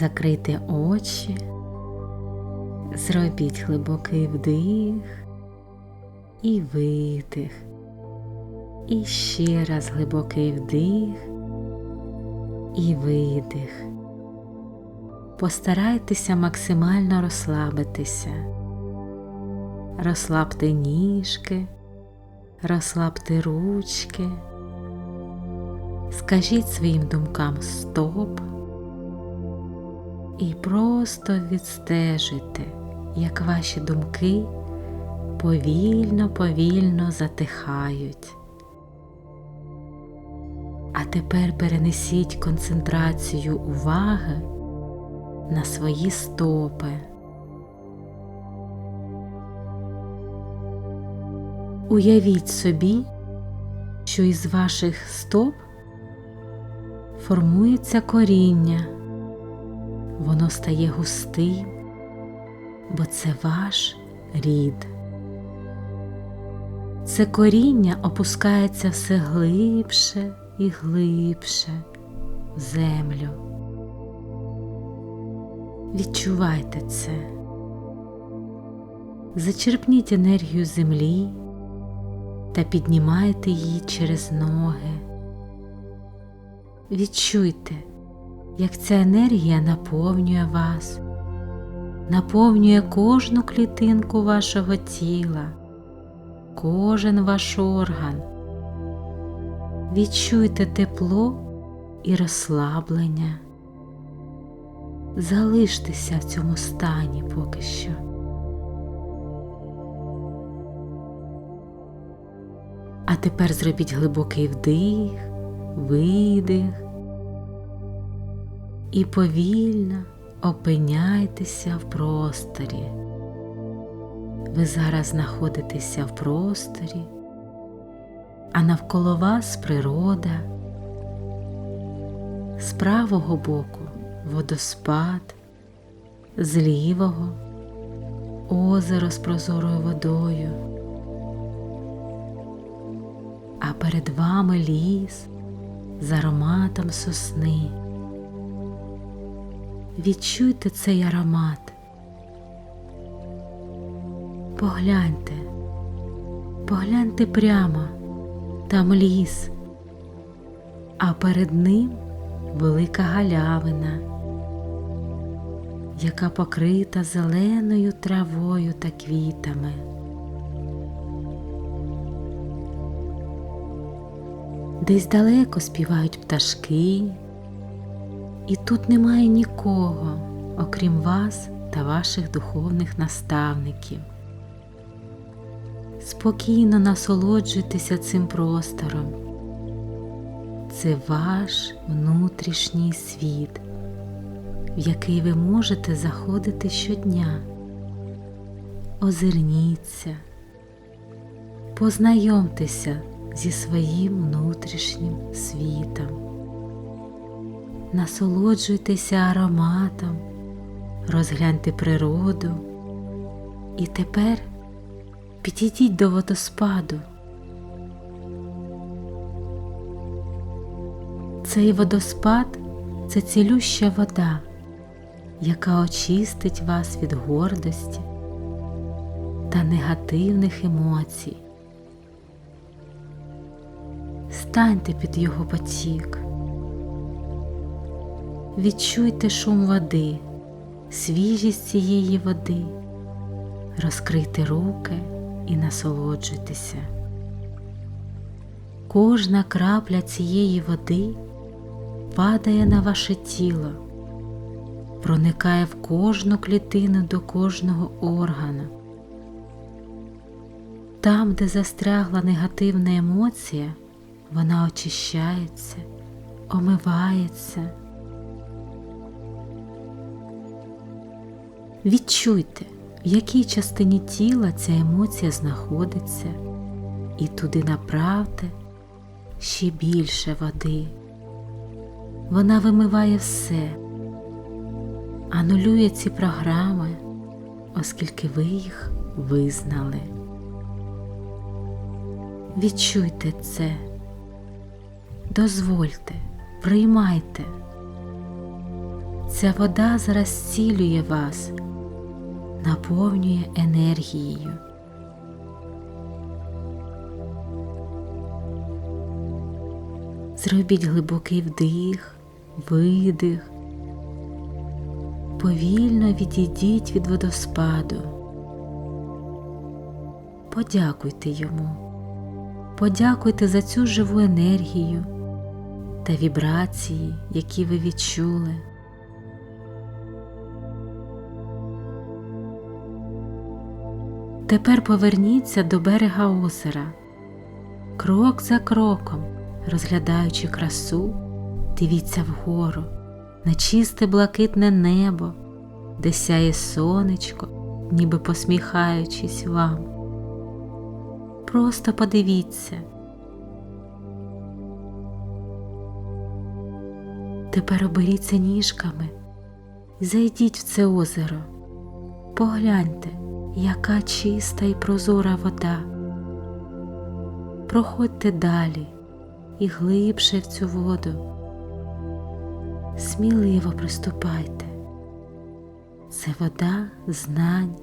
Закрийте очі, зробіть глибокий вдих і видих. І ще раз глибокий вдих і видих. Постарайтеся максимально розслабитися. Розслабте ніжки, розслабте ручки. Скажіть своїм думкам стоп і просто відстежуйте, як ваші думки повільно, повільно затихають. А тепер перенесіть концентрацію уваги на свої стопи. Уявіть собі, що із ваших стоп формується коріння, воно стає густим, бо це ваш рід. Це коріння опускається все глибше і глибше в землю. Відчувайте це. Зачерпніть енергію землі та піднімайте її через ноги. Відчуйте, як ця енергія наповнює вас, наповнює кожну клітинку вашого тіла, кожен ваш орган. Відчуйте тепло і розслаблення. Залиштеся в цьому стані поки що. А тепер зробіть глибокий вдих, видих і повільно опиняйтеся в просторі. Ви зараз знаходитеся в просторі, а навколо вас природа, з правого боку водоспад, з лівого озеро з прозорою водою, а перед вами ліс з ароматом сосни. Відчуйте цей аромат. Погляньте, погляньте прямо, там ліс, а перед ним велика галявина, яка покрита зеленою травою та квітами. Десь далеко співають пташки, і тут немає нікого, окрім вас та ваших духовних наставників. Спокійно насолоджуйтеся цим простором. Це ваш внутрішній світ, в який ви можете заходити щодня. Озирніться, познайомтеся зі своїм внутрішнім світом, насолоджуйтеся ароматом, розгляньте природу і тепер підійдіть до водоспаду. Цей водоспад це цілюща вода, яка очистить вас від гордості та негативних емоцій. Станьте під його потік, відчуйте шум води, свіжість цієї води, розкрийте руки і насолоджуйтеся. Кожна крапля цієї води падає на ваше тіло, проникає в кожну клітину до кожного органу. Там, де застрягла негативна емоція, вона очищається, омивається. Відчуйте, в якій частині тіла ця емоція знаходиться, і туди направте ще більше води. Вона вимиває все, анулює ці програми, оскільки ви їх визнали. Відчуйте це, дозвольте, приймайте. Ця вода зараз зцілює вас, наповнює енергією. Зробіть глибокий вдих, видих. Повільно відійдіть від водоспаду. Подякуйте йому. Подякуйте за цю живу енергію та вібрації, які ви відчули. Тепер поверніться до берега озера. Крок за кроком, розглядаючи красу, дивіться вгору на чисте блакитне небо, де сяє сонечко, ніби посміхаючись вам. Просто подивіться. Тепер оберіться ніжками і зайдіть в це озеро. Погляньте, яка чиста і прозора вода. Проходьте далі і глибше в цю воду. Сміливо приступайте. Це вода знань,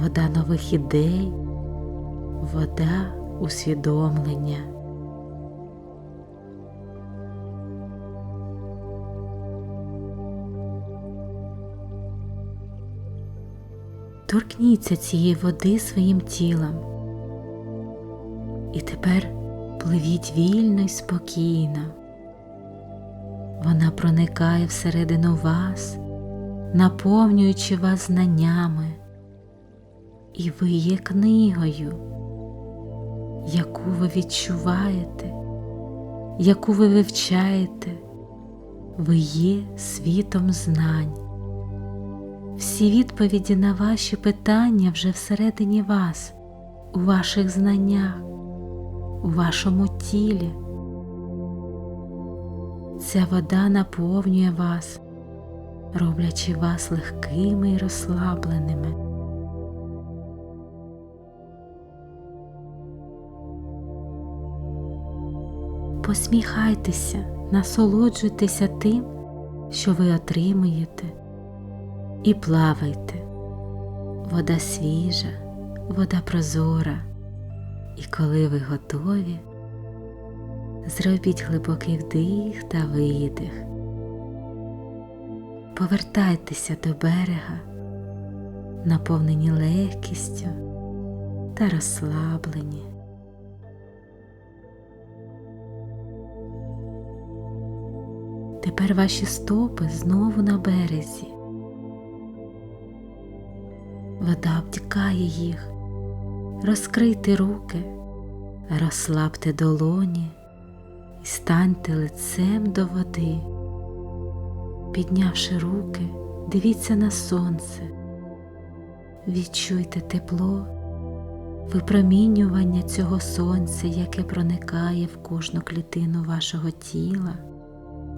вода нових ідей, вода усвідомлення. Торкніться цієї води своїм тілом. І тепер пливіть вільно й спокійно. Вона проникає всередину вас, наповнюючи вас знаннями, і ви є книгою, яку ви відчуваєте, яку ви вивчаєте, ви є світом знань. Всі відповіді на ваші питання вже всередині вас, у ваших знаннях, у вашому тілі. Ця вода наповнює вас, роблячи вас легкими і розслабленими. Посміхайтеся, насолоджуйтеся тим, що ви отримуєте, і плавайте. Вода свіжа, вода прозора, і коли ви готові, зробіть глибокий вдих та видих. Повертайтеся до берега, наповнені легкістю та розслаблені. Тепер ваші стопи знову на березі. Вода обтікає їх. Розкрийте руки, розслабте долоні і станьте лицем до води. Піднявши руки, дивіться на сонце, відчуйте тепло, випромінювання цього сонця, яке проникає в кожну клітину вашого тіла,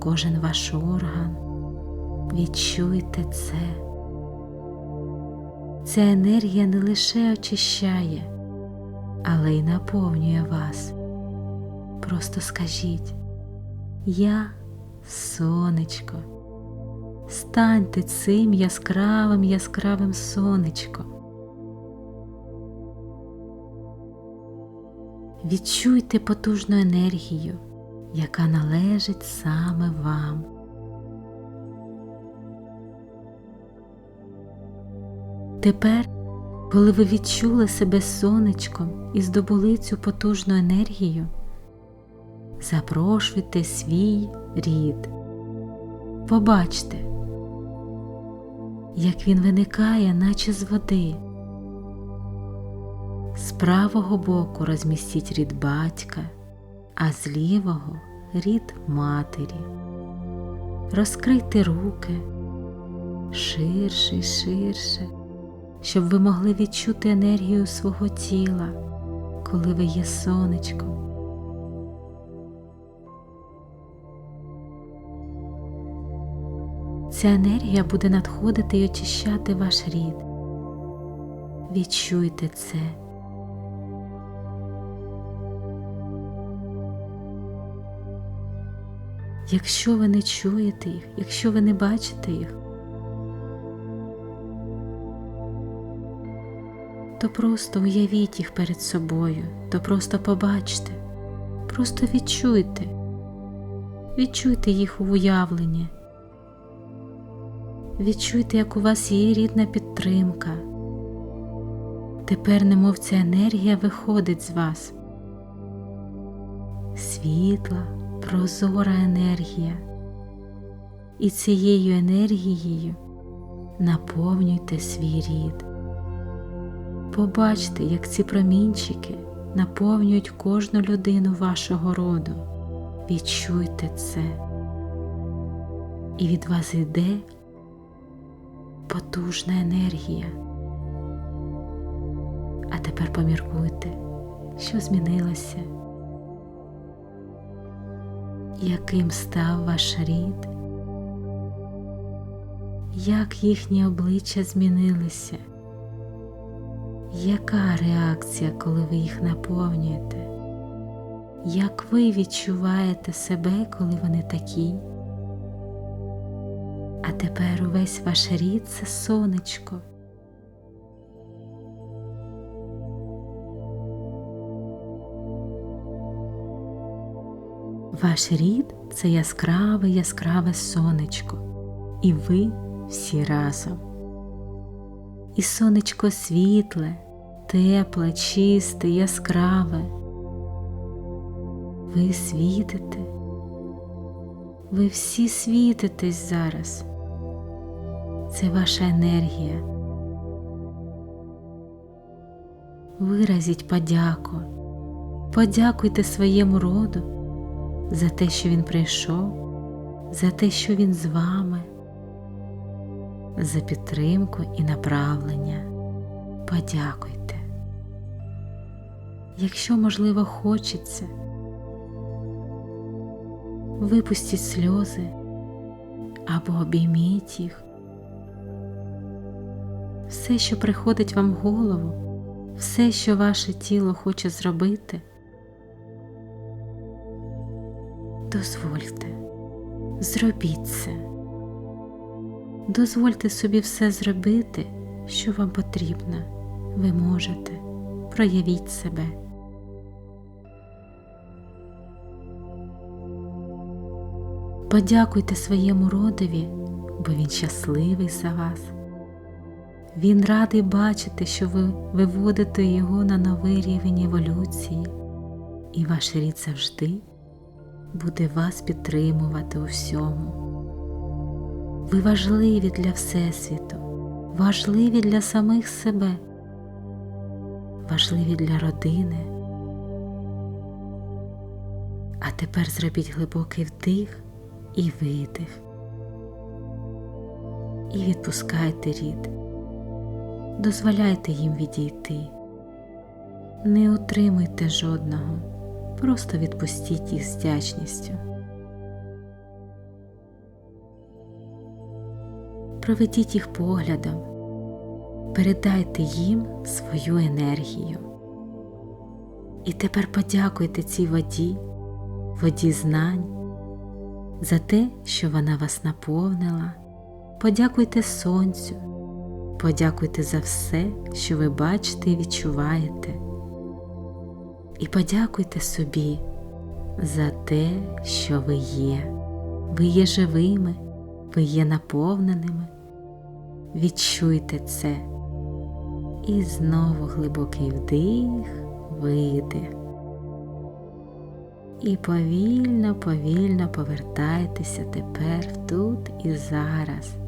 кожен ваш орган. Відчуйте це. Ця енергія не лише очищає, але й наповнює вас. Просто скажіть Я сонечко. Станьте цим яскравим яскравим сонечком. Відчуйте потужну енергію, яка належить саме вам. Тепер, коли ви відчули себе сонечком і здобули цю потужну енергію, запрошуйте свій рід. Побачте, як він виникає, наче з води. З правого боку розмістіть рід батька, а з лівого рід матері. Розкрийте руки ширше й ширше, щоб ви могли відчути енергію свого тіла, коли ви є сонечком. Ця енергія буде надходити і очищати ваш рід. Відчуйте це. Якщо ви не чуєте їх, якщо ви не бачите їх, то просто уявіть їх перед собою, то просто побачте, просто відчуйте, відчуйте їх у уявленні, відчуйте, як у вас є рідна підтримка. Тепер, немов ця енергія виходить з вас. Світла, прозора енергія. І цією енергією наповнюйте свій рід. Побачте, як ці промінчики наповнюють кожну людину вашого роду. Відчуйте це. І від вас йде потужна енергія. А тепер поміркуйте, що змінилося, яким став ваш рід, як їхні обличчя змінилися, яка реакція, коли ви їх наповнюєте, як ви відчуваєте себе, коли вони такі? А тепер увесь ваш рід це сонечко. Ваш рід це яскраве, яскраве сонечко, і ви всі разом. І сонечко світле, тепле, чисте, яскраве. Ви світите, ви всі світитесь зараз. Це ваша енергія. Виразіть подяку, подякуйте своєму роду за те, що він прийшов, за те, що він з вами, за підтримку і направлення. Подякуйте. Якщо, можливо, хочеться, випустіть сльози або обійміть їх. Все, що приходить вам в голову, все, що ваше тіло хоче зробити. Дозвольте, зробіть це. Дозвольте собі все зробити, що вам потрібно. Ви можете. Проявіть себе. Подякуйте своєму родові, бо він щасливий за вас. Він радий бачити, що ви виводите його на новий рівень еволюції, і ваш рід завжди буде вас підтримувати у всьому. Ви важливі для Всесвіту, важливі для самих себе, важливі для родини. А тепер зробіть глибокий вдих і видих. І відпускайте рід, дозволяйте їм відійти, не утримуйте жодного просто відпустіть їх з вдячністю. Проведіть їх поглядом, передайте їм свою енергію. І тепер подякуйте цій воді, воді знань, за те, що вона вас наповнила. Подякуйте сонцю, подякуйте за все, що ви бачите і відчуваєте і подякуйте собі за те, що ви є. Ви є живими, ви є наповненими. Відчуйте це. І знову глибокий вдих, видих. І повільно, повільно повертайтеся тепер тут і зараз.